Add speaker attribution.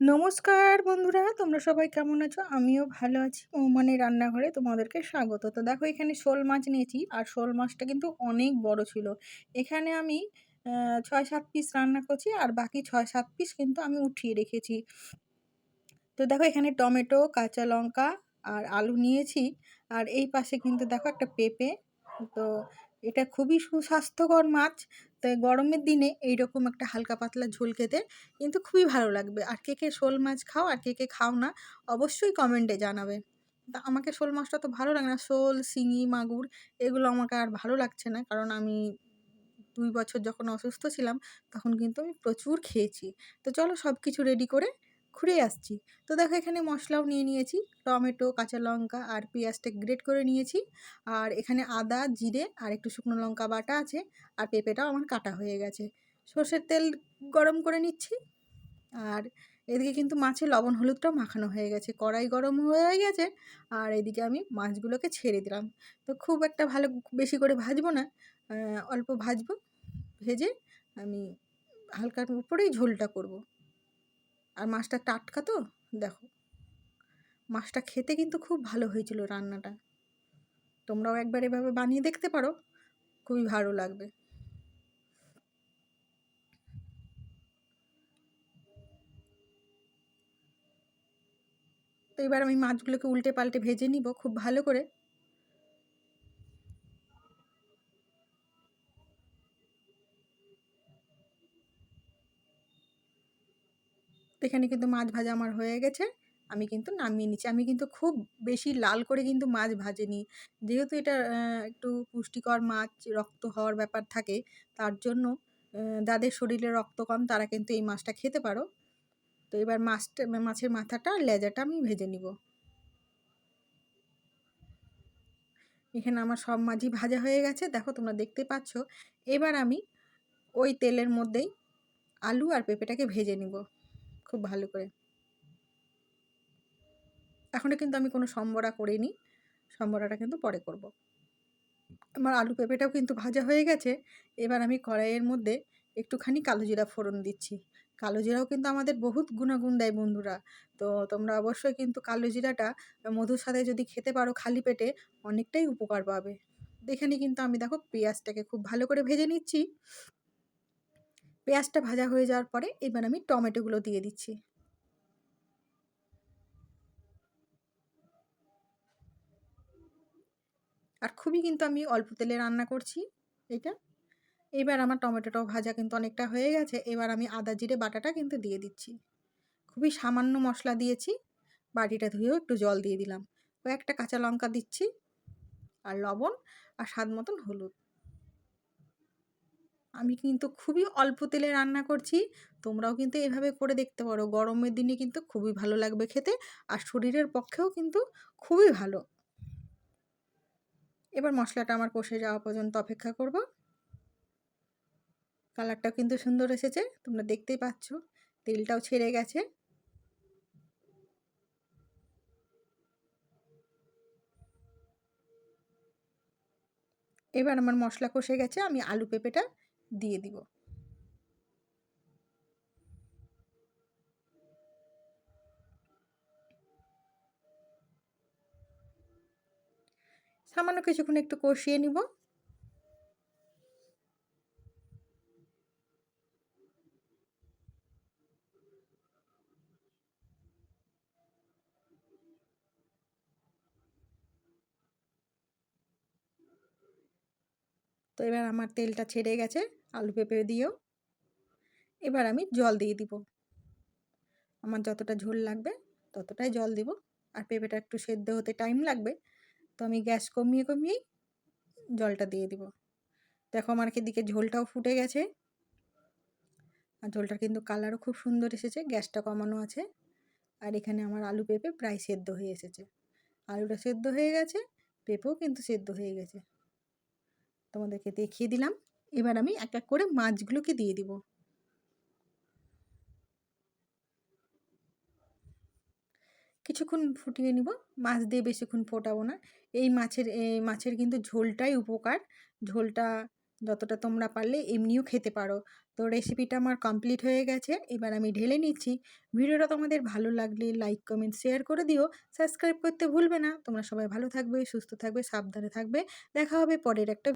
Speaker 1: নমস্কার বন্ধুরা, তোমরা সবাই কেমন আছো? আমিও ভালো আছি। মানে রান্নাঘরে তোমাদেরকে স্বাগত। তো দেখো, এখানে শোল মাছ নিয়েছি, আর শোল মাছটা কিন্তু অনেক বড় ছিল। এখানে আমি ছয় সাত পিস রান্না করছি, আর বাকি ছয় সাত পিস কিন্তু আমি উঠিয়ে রেখেছি। তো দেখো, এখানে টমেটো, কাঁচা লঙ্কা, আর আলু নিয়েছি, আর এই পাশে কিন্তু দেখো একটা পেঁপে। তো এটা খুবই সুস্বাস্থ্যকর মাছ তাই গরমের দিনে এই রকম একটা হালকা পাতলা ঝোল খেতে কিন্তু খুবই ভালো লাগবে। আর কে কে শোল মাছ খাও আর কে কে খাও না, অবশ্যই কমেন্টে জানাবে। তা আমাকে শোল মাছটা তো ভালো লাগে না, শোল, শিঙি, মাগুর এগুলো আমাকে আর ভালো লাগছে না। কারণ আমি দুই বছর যখন অসুস্থ ছিলাম তখন কিন্তু আমি প্রচুর খেয়েছি। তো চলো সব কিছু রেডি করে ঘুরে আসছি। তো দেখো এখানে মশলাও নিয়ে নিয়েছি। টমেটো, কাঁচা লঙ্কা আর পেঁয়াজটা গ্রেট করে নিয়েছি। আর এখানে আদা, জিরে আর একটু শুকনো লঙ্কা বাটা আছে আর পেঁপেটাও আমার কাটা হয়ে গেছে। সর্ষের তেল গরম করে নিচ্ছি। আর এদিকে কিন্তু মাছে লবণ হলুদটাও মাখানো হয়ে গেছে। কড়াই গরম হয়ে গেছে আর এদিকে আমি মাছগুলোকে ছেড়ে দিলাম। তো খুব একটা ভালো বেশি করে ভাজবো না। অল্প ভাজবো, ভেজে আমি হালকার উপরেই ঝোলটা করব। আর মাছটা টাটকা তো? দেখো। মাছটা খেতে কিন্তু খুব ভালো হয়েছিল রান্নাটা। তোমরাও একবার এভাবে বানিয়ে দেখতে পারো। খুবই ভালো লাগবে। তো এবার আমি মাছগুলোকে উল্টে পাল্টে ভেজে নিব খুব ভালো করে। এখানে কিন্তু মাছ ভাজা আমার হয়ে গেছে। আমি কিন্তু নামিয়ে নিচ্ছি। আমি কিন্তু খুব বেশি লাল করে কিন্তু মাছ ভাজেনি। যেহেতু এটা একটু পুষ্টিকর মাছ, রক্ত হওয়ার ব্যাপার থাকে, তার জন্য যাদের শরীরে রক্ত কম, তারা কিন্তু এই মাছটা খেতে পারো। তো এবার মাছটা, মাছের মাথাটা আর লেজাটা আমি ভেজে নিব। এখানে আমার সব মাছই ভাজা হয়ে গেছে। দেখো তোমরা দেখতে পাচ্ছ। এবার আমি ওই তেলের মধ্যেই আলু আর পেঁপেটাকে ভেজে নিব। খুব ভালো করে। এখনও কিন্তু আমি কোনো সম্বরা করিনি। সম্বরাটা কিন্তু পরে করব। আমার আলু পেঁপেটাও কিন্তু ভাজা হয়ে গেছে। এবার আমি কড়াইয়ের মধ্যে একটুখানি কালো জিরা ফোড়ন দিচ্ছি। কালো জিরাও কিন্তু আমাদের বহুত গুণাগুণ দেয় বন্ধুরা। তো তোমরা অবশ্যই কিন্তু কালো জিরাটা মধুর সাথে যদি খেতে পারো খালি পেটে, অনেকটাই উপকার পাবে। এখানে কিন্তু আমি দেখো পেঁয়াজটাকে খুব ভালো করে ভেজে নিচ্ছি। পেঁয়াজটা ভাজা হয়ে যাওয়ার পরে এবার আমি টমেটোগুলো দিয়ে দিচ্ছি। আর খুবই কিন্তু আমি অল্প তেলে রান্না করছি এটা। এবার আমার টমেটোটাও ভাজা কিন্তু অনেকটা হয়ে গেছে, এবার আমি আদা, জিরে, বাটাটা কিন্তু দিয়ে দিচ্ছি। খুবই সামান্য মশলা দিয়েছি, বাটিটা ধুয়েও একটু জল দিয়ে দিলাম। কয়েকটা কাঁচা লঙ্কা দিচ্ছি, আর লবণ, আর স্বাদ মতন হলুদ। আমি কিন্তু খুবই অল্প তেলে রান্না করছি। তোমরাও কিন্তু এভাবে করে দেখতে পারো। গরমের দিনে কিন্তু খুবই ভালো লাগবে খেতে আর শরীরের পক্ষেও কিন্তু খুবই ভালো। এবার মশলাটা আমার কষে যাওয়া পর্যন্ত অপেক্ষা করব। কালারটাও কিন্তু সুন্দর এসেছে, তোমরা দেখতেই পাচ্ছ। তেলটাও ছেড়ে গেছে। এবার আমার মশলা কষে গেছে, আমি আলু পেঁপেটা দিয়ে দিব। সামান্য কিছুক্ষণ একটু কষিয়ে নিব। তো এবার আমার তেলটা ছেড়ে গেছে, আলু পেঁপে দিয়েও। এবার আমি জল দিয়ে দিব। আমার যতটা ঝোল লাগবে, ততটাই জল দিব। আর পেঁপেটা একটু সেদ্ধ হতে টাইম লাগবে, তো আমি গ্যাস কমিয়ে কমিয়েই জলটা দিয়ে দিব। দেখো আমার দিকে ঝোলটাও ফুটে গেছে। আর ঝোলটার কিন্তু কালারও খুব সুন্দর এসেছে, গ্যাসটা কমানো আছে। আর এখানে আমার আলু পেঁপে প্রায় সেদ্ধ হয়ে এসেছে। আলুটা সেদ্ধ হয়ে গেছে, পেঁপেও কিন্তু সেদ্ধ হয়ে গেছে। তোমাদেরকে দেখিয়ে দিলাম। এবার আমি এক এক করে মাছগুলোকে দিয়ে দিব। কিছুক্ষণ ফুটিয়ে নিব। মাছ দিয়ে বেশিক্ষণ ফোটাবো না। এই মাছের এই মাছের কিন্তু ঝোলটাই উপকার। ঝোলটা যতটা তোমরা পারলে এমনিও খেতে পারো। তো রেসিপিটা আমার কমপ্লিট হয়ে গেছে। এবার আমি ঢেলে নিচ্ছি। ভিডিওটা তোমাদের ভালো লাগলে লাইক কমেন্ট শেয়ার করে দিও। সাবস্ক্রাইব করতে ভুলবে না। তোমরা সবাই ভালো থাকবে, সুস্থ থাকবে, সাবধানে থাকবে। দেখা হবে পরের একটা